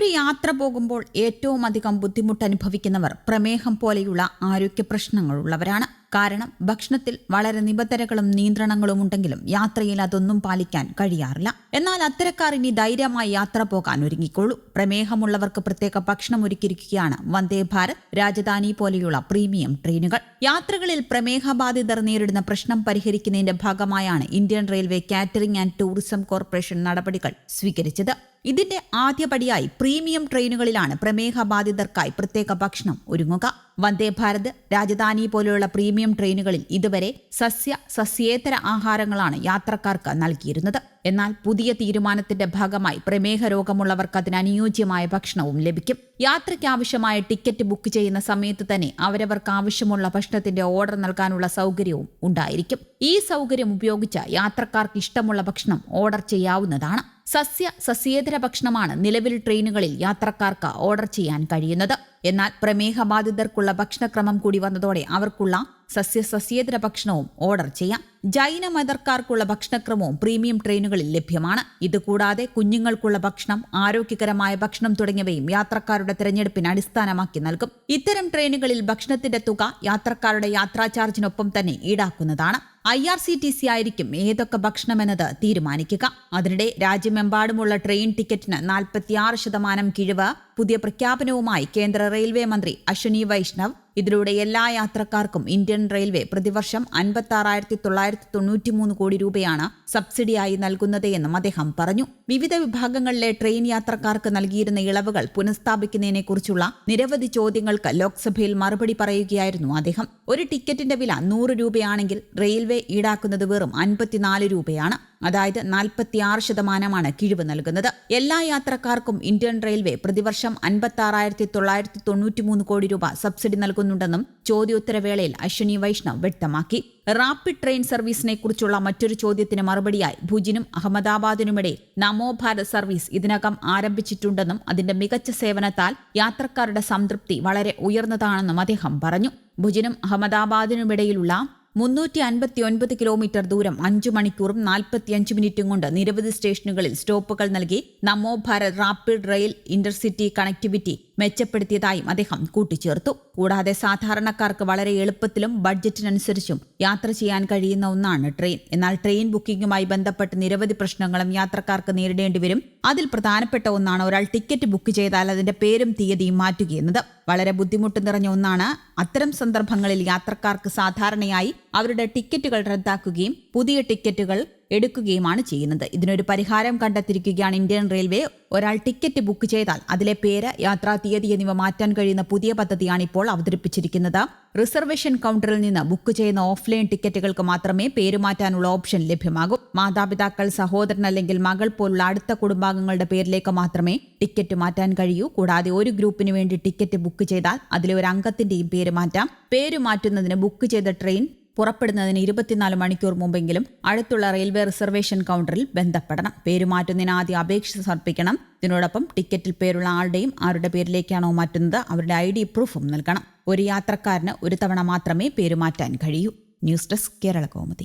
ഒരു യാത്ര പോകുമ്പോൾ ഏറ്റവും അധികം ബുദ്ധിമുട്ട് അനുഭവിക്കുന്നവർ പ്രമേഹം പോലെയുള്ള ആരോഗ്യ പ്രശ്നങ്ങളുള്ളവരാണ്. കാരണം ഭക്ഷണത്തിൽ വളരെ നിബന്ധനകളും നിയന്ത്രണങ്ങളും ഉണ്ടെങ്കിലും യാത്രയിൽ അതൊന്നും പാലിക്കാൻ കഴിയാറില്ല. എന്നാൽ അത്തരക്കാർ ഇനി ധൈര്യമായി യാത്ര പോകാൻ ഒരുങ്ങിക്കോളൂ. പ്രമേഹമുള്ളവർക്ക് പ്രത്യേക ഭക്ഷണം ഒരുക്കിയിരിക്കുകയാണ് വന്ദേ ഭാരത് രാജധാനി പോലെയുള്ള പ്രീമിയം ട്രെയിനുകൾ. യാത്രകളിൽ പ്രമേഹബാധിതർ നേരിടുന്ന പ്രശ്നം പരിഹരിക്കുന്നതിന്റെ ഭാഗമായാണ് Indian Railway Catering and Tourism Corporation നടപടികൾ സ്വീകരിച്ചത്. ഇതിന്റെ ആദ്യപടിയായി പ്രീമിയം ട്രെയിനുകളിലാണ് പ്രമേഹബാധിതർക്കായി പ്രത്യേക ഭക്ഷണം ഒരുങ്ങുക. വന്ദേ ഭാരത് രാജധാനി പോലെയുള്ള പ്രീമിയം ട്രെയിനുകളിൽ ഇതുവരെ സസ്യ സസ്യേതര ആഹാരങ്ങളാണ് യാത്രക്കാർക്ക് നൽകിയിരുന്നത്. എന്നാൽ പുതിയ തീരുമാനത്തിന്റെ ഭാഗമായി പ്രമേഹ രോഗമുള്ളവർക്ക് അതിന് അനുയോജ്യമായ ഭക്ഷണവും ലഭിക്കും. യാത്രയ്ക്ക് ആവശ്യമായ ടിക്കറ്റ് ബുക്ക് ചെയ്യുന്ന സമയത്ത് തന്നെ അവരവർക്ക് ആവശ്യമുള്ള ഭക്ഷണത്തിന്റെ ഓർഡർ നൽകാനുള്ള സൗകര്യവും ഉണ്ടായിരിക്കും. ഈ സൗകര്യം ഉപയോഗിച്ച യാത്രക്കാർക്ക് ഇഷ്ടമുള്ള ഭക്ഷണം ഓർഡർ ചെയ്യാവുന്നതാണ്. സസ്യ സസ്യേതര ഭക്ഷണമാണ് നിലവിൽ ട്രെയിനുകളിൽ യാത്രക്കാർക്ക് ഓർഡർ ചെയ്യാൻ കഴിയുന്നത്. എന്നാൽ പ്രമേഹബാധിതർക്കുള്ള ഭക്ഷണക്രമം കൂടി വന്നതോടെ അവർക്കുള്ള സസ്യസസ്യേതര ഭക്ഷണവും ഓർഡർ ചെയ്യാം. ജൈന മതർക്കാർക്കുള്ള ഭക്ഷണക്രമവും പ്രീമിയം ട്രെയിനുകളിൽ ലഭ്യമാണ്. ഇതുകൂടാതെ കുഞ്ഞുങ്ങൾക്കുള്ള ഭക്ഷണം ആരോഗ്യകരമായ ഭക്ഷണം തുടങ്ങിയവയും യാത്രക്കാരുടെ തിരഞ്ഞെടുപ്പിന് അടിസ്ഥാനമാക്കി നൽകും. ഇത്തരം ട്രെയിനുകളിൽ ഭക്ഷണത്തിന്റെ തുക യാത്രക്കാരുടെ യാത്രാ ചാർജിനൊപ്പം തന്നെ ഈടാക്കുന്നതാണ്. I R C T C ആയിരിക്കും ഏതൊക്കെ ഭക്ഷണമെന്നത് തീരുമാനിക്കുക. അതിനിടെ രാജ്യമെമ്പാടുമുള്ള ട്രെയിൻ ടിക്കറ്റിന് നാൽപ്പത്തിയാറ് ശതമാനം കിഴിവ് പുതിയ പ്രഖ്യാപനവുമായി കേന്ദ്ര റെയിൽവേ മന്ത്രി അശ്വനി വൈഷ്ണവ് ഇതിലൂടെ എല്ലാ യാത്രക്കാർക്കും ഇന്ത്യൻ റെയിൽവേ പ്രതിവർഷം അൻപത്തി ആറായിരത്തി തൊള്ളായിരത്തി തൊണ്ണൂറ്റിമൂന്ന് കോടി രൂപയാണ് സബ്സിഡിയായി നൽകുന്നത് എന്നും അദ്ദേഹം പറഞ്ഞു. വിവിധ വിഭാഗങ്ങളിലെ ട്രെയിൻ യാത്രക്കാർക്ക് നൽകിയിരുന്ന ഇളവുകൾ പുനഃസ്ഥാപിക്കുന്നതിനെക്കുറിച്ചുള്ള നിരവധി ചോദ്യങ്ങൾക്ക് ലോക്സഭയിൽ മറുപടി പറയുകയായിരുന്നു അദ്ദേഹം. ഒരു ടിക്കറ്റിന്റെ വില നൂറ് രൂപയാണെങ്കിൽ റെയിൽവേ ഈടാക്കുന്നത് വെറും അൻപത്തിനാല് രൂപയാണ്. അതായത് നാൽപ്പത്തിയാറ് ശതമാനമാണ് കിഴിവ് നൽകുന്നത്. എല്ലാ യാത്രക്കാർക്കും ഇന്ത്യൻ റെയിൽവേ പ്രതിവർഷം അൻപത്തി തൊള്ളായിരത്തി തൊണ്ണൂറ്റിമൂന്ന് കോടി രൂപ സബ്സിഡി നൽകുന്നുണ്ടെന്നും ചോദ്യോത്തരവേളയിൽ അശ്വിനി വൈഷ്ണവ് വ്യക്തമാക്കി. റാപ്പിഡ് ട്രെയിൻ സർവീസിനെ കുറിച്ചുള്ള മറ്റൊരു ചോദ്യത്തിന് മറുപടിയായി ഭുജിനും അഹമ്മദാബാദിനുമിടെ നമോ ഭാരത് സർവീസ് ഇതിനകം ആരംഭിച്ചിട്ടുണ്ടെന്നും അതിന്റെ മികച്ച സേവനത്താൽ യാത്രക്കാരുടെ സംതൃപ്തി വളരെ ഉയർന്നതാണെന്നും അദ്ദേഹം പറഞ്ഞു. ഭുജിനും അഹമ്മദാബാദിനുമിടയിലുള്ള മുന്നൂറ്റി അൻപത്തി ഒൻപത് കിലോമീറ്റർ ദൂരം അഞ്ചു മണിക്കൂറും നാൽപ്പത്തിയഞ്ച് മിനിറ്റും കൊണ്ട് നിരവധി സ്റ്റേഷനുകളിൽ സ്റ്റോപ്പുകൾ നൽകി. Namo Bharat rapid rail intercity connectivity മെച്ചപ്പെടുത്തിയതായും അദ്ദേഹം കൂട്ടിച്ചേർത്തു. കൂടാതെ സാധാരണക്കാർക്ക് വളരെ എളുപ്പത്തിലും ബഡ്ജറ്റിനനുസരിച്ചും യാത്ര ചെയ്യാൻ കഴിയുന്ന ഒന്നാണ് ട്രെയിൻ. എന്നാൽ ട്രെയിൻ ബുക്കിംഗുമായി ബന്ധപ്പെട്ട് നിരവധി പ്രശ്നങ്ങളും യാത്രക്കാർക്ക് നേരിടേണ്ടി വരും. അതിൽ പ്രധാനപ്പെട്ട ഒന്നാണ് ഒരാൾ ടിക്കറ്റ് ബുക്ക് ചെയ്താൽ അതിന്റെ പേരും തീയതിയും മാറ്റുകയെന്നത്. വളരെ ബുദ്ധിമുട്ട് നിറഞ്ഞ ഒന്നാണ് അത്തരം സന്ദർഭങ്ങളിൽ യാത്രക്കാർക്ക് സാധാരണയായി അവരുടെ ടിക്കറ്റുകൾ റദ്ദാക്കുകയും പുതിയ ടിക്കറ്റുകൾ എടുക്കുകയുമാണ് ചെയ്യുന്നത്. ഇതിനൊരു പരിഹാരം കണ്ടെത്തിയിരിക്കുകയാണ് ഇന്ത്യൻ റെയിൽവേ. ഒരാൾ ടിക്കറ്റ് ബുക്ക് ചെയ്താൽ അതിലെ പേര് യാത്രാ തീയതി എന്നിവ മാറ്റാൻ കഴിയുന്ന പുതിയ പദ്ധതിയാണ് ഇപ്പോൾ അവതരിപ്പിച്ചിരിക്കുന്നത്. റിസർവേഷൻ കൗണ്ടറിൽ നിന്ന് ബുക്ക് ചെയ്യുന്ന ഓഫ്ലൈൻ ടിക്കറ്റുകൾക്ക് മാത്രമേ പേരുമാറ്റാനുള്ള ഓപ്ഷൻ ലഭ്യമാകൂ. മാതാപിതാക്കൾ സഹോദരൻ അല്ലെങ്കിൽ മകൾ പോലുള്ള അടുത്ത കുടുംബാംഗങ്ങളുടെ പേരിലേക്ക് മാത്രമേ ടിക്കറ്റ് മാറ്റാൻ കഴിയൂ. കൂടാതെ ഒരു ഗ്രൂപ്പിന് വേണ്ടി ടിക്കറ്റ് ബുക്ക് ചെയ്താൽ അതിലെ ഒരു അംഗത്തിന്റെയും പേര് മാറ്റാം. പേര് മാറ്റുന്നതിന് ബുക്ക് ചെയ്ത ട്രെയിൻ പുറപ്പെടുന്നതിന് ഇരുപത്തിനാല് മണിക്കൂർ മുമ്പെങ്കിലും അടുത്തുള്ള റെയിൽവേ റിസർവേഷൻ കൗണ്ടറിൽ ബന്ധപ്പെടണം. പേരുമാറ്റുന്നതിന് ആദ്യം അപേക്ഷ സമർപ്പിക്കണം. ഇതിനോടൊപ്പം ടിക്കറ്റിൽ പേരുള്ള ആളുടെയും ആരുടെ പേരിലേക്കാണോ മാറ്റുന്നത് അവരുടെ ഐ ഡി പ്രൂഫും നൽകണം. ഒരു യാത്രക്കാരന് ഒരു തവണ മാത്രമേ പേരുമാറ്റാൻ കഴിയൂ. News desk Kerala കോമതി